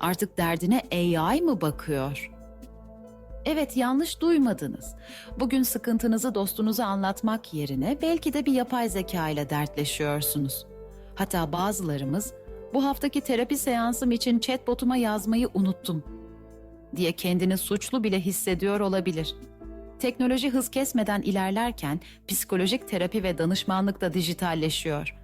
Artık derdine AI mı bakıyor? Evet yanlış duymadınız. Bugün sıkıntınızı dostunuza anlatmak yerine belki de bir yapay zeka ile dertleşiyorsunuz. Hatta bazılarımız bu haftaki terapi seansım için chatbotuma yazmayı unuttum diye kendini suçlu bile hissediyor olabilir. Teknoloji hız kesmeden ilerlerken psikolojik terapi ve danışmanlık da dijitalleşiyor.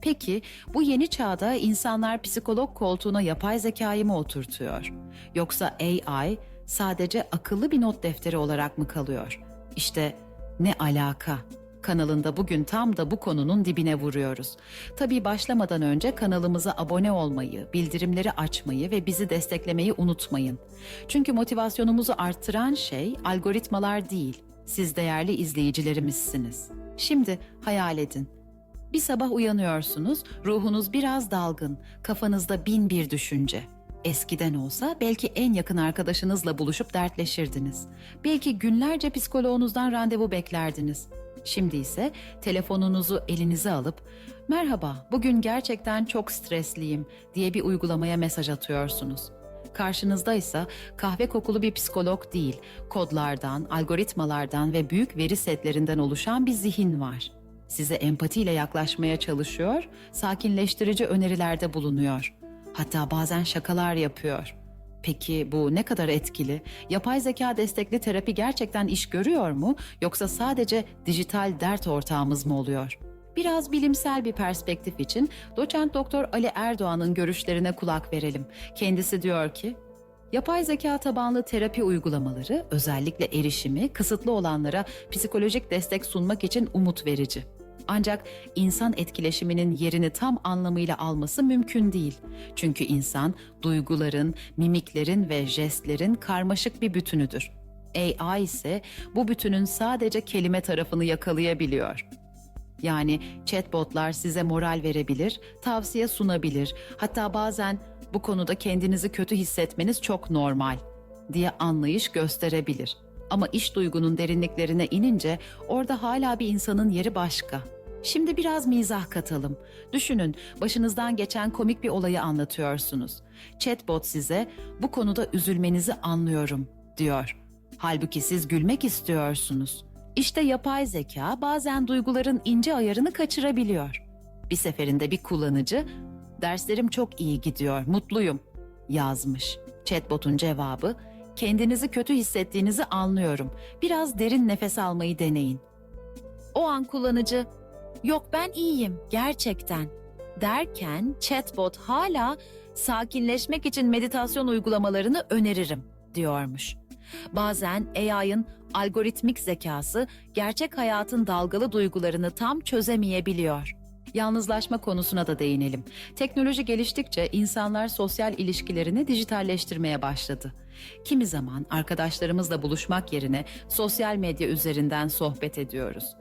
Peki bu yeni çağda insanlar psikolog koltuğuna yapay zekayı mı oturtuyor? Yoksa AI sadece akıllı bir not defteri olarak mı kalıyor? İşte ne alaka? Kanalında bugün tam da bu konunun dibine vuruyoruz. Tabii başlamadan önce kanalımıza abone olmayı, bildirimleri açmayı ve bizi desteklemeyi unutmayın. Çünkü motivasyonumuzu arttıran şey algoritmalar değil, siz değerli izleyicilerimizsiniz. Şimdi hayal edin. Bir sabah uyanıyorsunuz, ruhunuz biraz dalgın, kafanızda bin bir düşünce. Eskiden olsa belki en yakın arkadaşınızla buluşup dertleşirdiniz. Belki günlerce psikoloğunuzdan randevu beklerdiniz. Şimdi ise telefonunuzu elinize alıp "Merhaba, bugün gerçekten çok stresliyim." diye bir uygulamaya mesaj atıyorsunuz. Karşınızda ise kahve kokulu bir psikolog değil, kodlardan, algoritmalardan ve büyük veri setlerinden oluşan bir zihin var. Size empatiyle yaklaşmaya çalışıyor, sakinleştirici önerilerde bulunuyor. Hatta bazen şakalar yapıyor. Peki bu ne kadar etkili? Yapay zeka destekli terapi gerçekten iş görüyor mu yoksa sadece dijital dert ortağımız mı oluyor? Biraz bilimsel bir perspektif için doçent doktor Ali Erdoğan'ın görüşlerine kulak verelim. Kendisi diyor ki, Yapay zeka tabanlı terapi uygulamaları özellikle erişimi kısıtlı olanlara psikolojik destek sunmak için umut verici. Ancak insan etkileşiminin yerini tam anlamıyla alması mümkün değil. Çünkü insan duyguların, mimiklerin ve jestlerin karmaşık bir bütünüdür. AI ise bu bütünün sadece kelime tarafını yakalayabiliyor. Yani chatbotlar size moral verebilir, tavsiye sunabilir. Hatta bazen bu konuda kendinizi kötü hissetmeniz çok normal diye anlayış gösterebilir. Ama iş duygunun derinliklerine inince orada hala bir insanın yeri başka. Şimdi biraz mizah katalım. Düşünün, başınızdan geçen komik bir olayı anlatıyorsunuz. Chatbot size bu konuda üzülmenizi anlıyorum diyor. Halbuki siz gülmek istiyorsunuz. İşte yapay zeka bazen duyguların ince ayarını kaçırabiliyor. Bir seferinde bir kullanıcı "Derslerim çok iyi gidiyor, mutluyum." yazmış. Chatbot'un cevabı "Kendinizi kötü hissettiğinizi anlıyorum. Biraz derin nefes almayı deneyin." O an kullanıcı "Yok ben iyiyim gerçekten." derken chatbot hala sakinleşmek için meditasyon uygulamalarını öneririm diyormuş. Bazen AI'ın algoritmik zekası gerçek hayatın dalgalı duygularını tam çözemeyebiliyor. Yalnızlaşma konusuna da değinelim. Teknoloji geliştikçe insanlar sosyal ilişkilerini dijitalleştirmeye başladı. Kimi zaman arkadaşlarımızla buluşmak yerine sosyal medya üzerinden sohbet ediyoruz.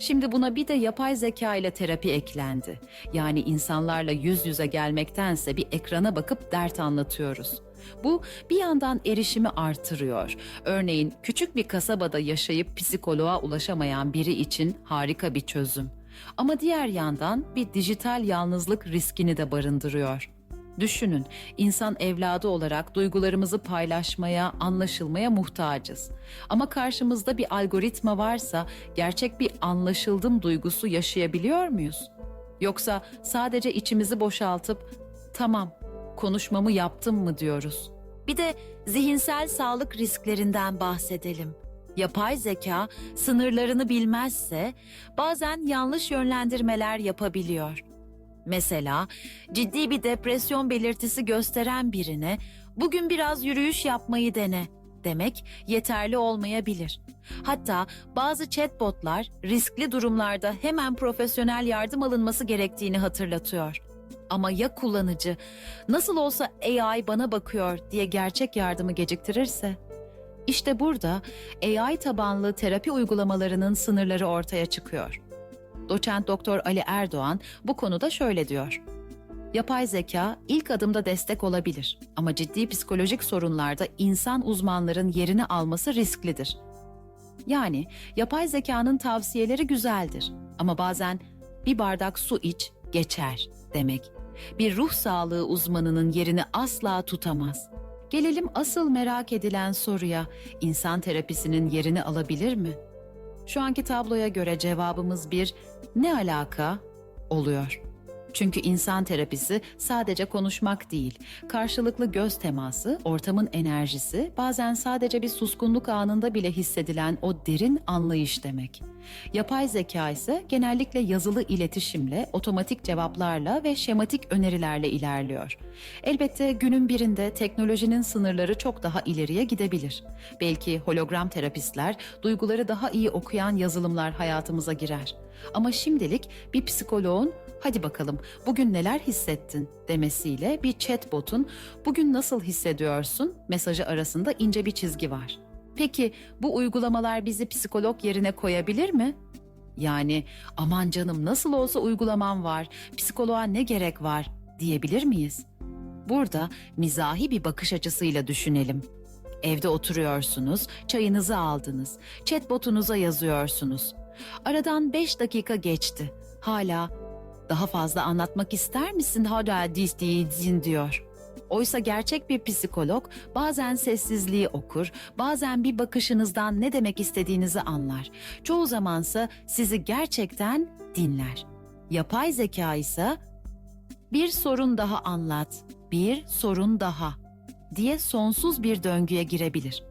Şimdi buna bir de yapay zeka ile terapi eklendi. Yani insanlarla yüz yüze gelmektense bir ekrana bakıp dert anlatıyoruz. Bu bir yandan erişimi artırıyor. Örneğin küçük bir kasabada yaşayıp psikoloğa ulaşamayan biri için harika bir çözüm. Ama diğer yandan bir dijital yalnızlık riskini de barındırıyor. Düşünün, insan evladı olarak duygularımızı paylaşmaya, anlaşılmaya muhtacız. Ama karşımızda bir algoritma varsa gerçek bir anlaşıldım duygusu yaşayabiliyor muyuz? Yoksa sadece içimizi boşaltıp tamam konuşmamı yaptım mı diyoruz? Bir de zihinsel sağlık risklerinden bahsedelim. Yapay zeka sınırlarını bilmezse bazen yanlış yönlendirmeler yapabiliyor. Mesela ciddi bir depresyon belirtisi gösteren birine bugün biraz yürüyüş yapmayı dene demek yeterli olmayabilir. Hatta bazı chatbotlar riskli durumlarda hemen profesyonel yardım alınması gerektiğini hatırlatıyor. Ama ya kullanıcı nasıl olsa AI bana bakıyor diye gerçek yardımı geciktirirse? İşte burada AI tabanlı terapi uygulamalarının sınırları ortaya çıkıyor. Doçent Doktor Ali Erdoğan bu konuda şöyle diyor. Yapay zeka ilk adımda destek olabilir ama ciddi psikolojik sorunlarda insan uzmanların yerini alması risklidir. Yani yapay zekanın tavsiyeleri güzeldir ama bazen bir bardak su iç geçer demek. Bir ruh sağlığı uzmanının yerini asla tutamaz. Gelelim asıl merak edilen soruya. İnsan terapisinin yerini alabilir mi? Şu anki tabloya göre cevabımız bir ne alaka oluyor. Çünkü insan terapisi sadece konuşmak değil, karşılıklı göz teması, ortamın enerjisi, bazen sadece bir suskunluk anında bile hissedilen o derin anlayış demek. Yapay zeka ise genellikle yazılı iletişimle, otomatik cevaplarla ve şematik önerilerle ilerliyor. Elbette günün birinde teknolojinin sınırları çok daha ileriye gidebilir. Belki hologram terapistler, duyguları daha iyi okuyan yazılımlar hayatımıza girer. Ama şimdilik bir psikoloğun hadi bakalım bugün neler hissettin demesiyle bir chatbotun bugün nasıl hissediyorsun mesajı arasında ince bir çizgi var. Peki bu uygulamalar bizi psikolog yerine koyabilir mi? Yani aman canım nasıl olsa uygulamam var, psikoloğa ne gerek var diyebilir miyiz? Burada mizahi bir bakış açısıyla düşünelim. Evde oturuyorsunuz, çayınızı aldınız, chatbotunuza yazıyorsunuz. Aradan 5 dakika geçti. Hala daha fazla anlatmak ister misin? Hala diz dizin diyor. Oysa gerçek bir psikolog bazen sessizliği okur, bazen bir bakışınızdan ne demek istediğinizi anlar. Çoğu zamansa sizi gerçekten dinler. Yapay zeka ise bir sorun daha anlat, bir sorun daha diye sonsuz bir döngüye girebilir.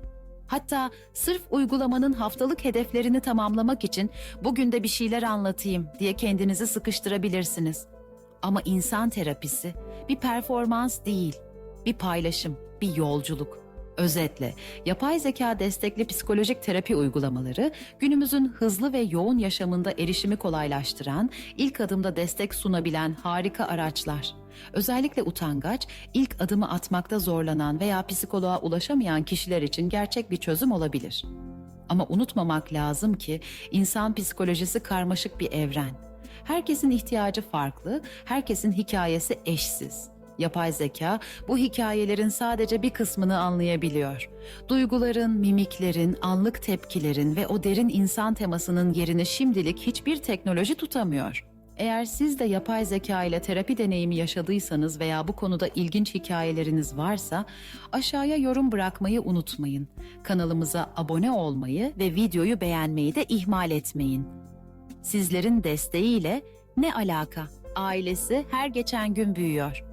Hatta sırf uygulamanın haftalık hedeflerini tamamlamak için bugün de bir şeyler anlatayım diye kendinizi sıkıştırabilirsiniz. Ama insan terapisi bir performans değil, bir paylaşım, bir yolculuk. Özetle, yapay zeka destekli psikolojik terapi uygulamaları günümüzün hızlı ve yoğun yaşamında erişimi kolaylaştıran, ilk adımda destek sunabilen harika araçlar. Özellikle utangaç, ilk adımı atmakta zorlanan veya psikoloğa ulaşamayan kişiler için gerçek bir çözüm olabilir. Ama unutmamak lazım ki insan psikolojisi karmaşık bir evren. Herkesin ihtiyacı farklı, herkesin hikayesi eşsiz. Yapay zeka bu hikayelerin sadece bir kısmını anlayabiliyor. Duyguların, mimiklerin, anlık tepkilerin ve o derin insan temasının yerini şimdilik hiçbir teknoloji tutamıyor. Eğer siz de yapay zeka ile terapi deneyimi yaşadıysanız veya bu konuda ilginç hikayeleriniz varsa aşağıya yorum bırakmayı unutmayın. Kanalımıza abone olmayı ve videoyu beğenmeyi de ihmal etmeyin. Sizlerin desteğiyle ne alaka? Ailesi her geçen gün büyüyor.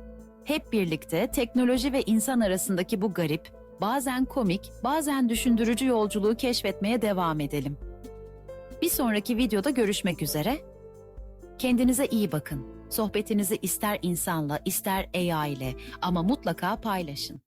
Hep birlikte teknoloji ve insan arasındaki bu garip, bazen komik, bazen düşündürücü yolculuğu keşfetmeye devam edelim. Bir sonraki videoda görüşmek üzere. Kendinize iyi bakın. Sohbetinizi ister insanla, ister AI ile ama mutlaka paylaşın.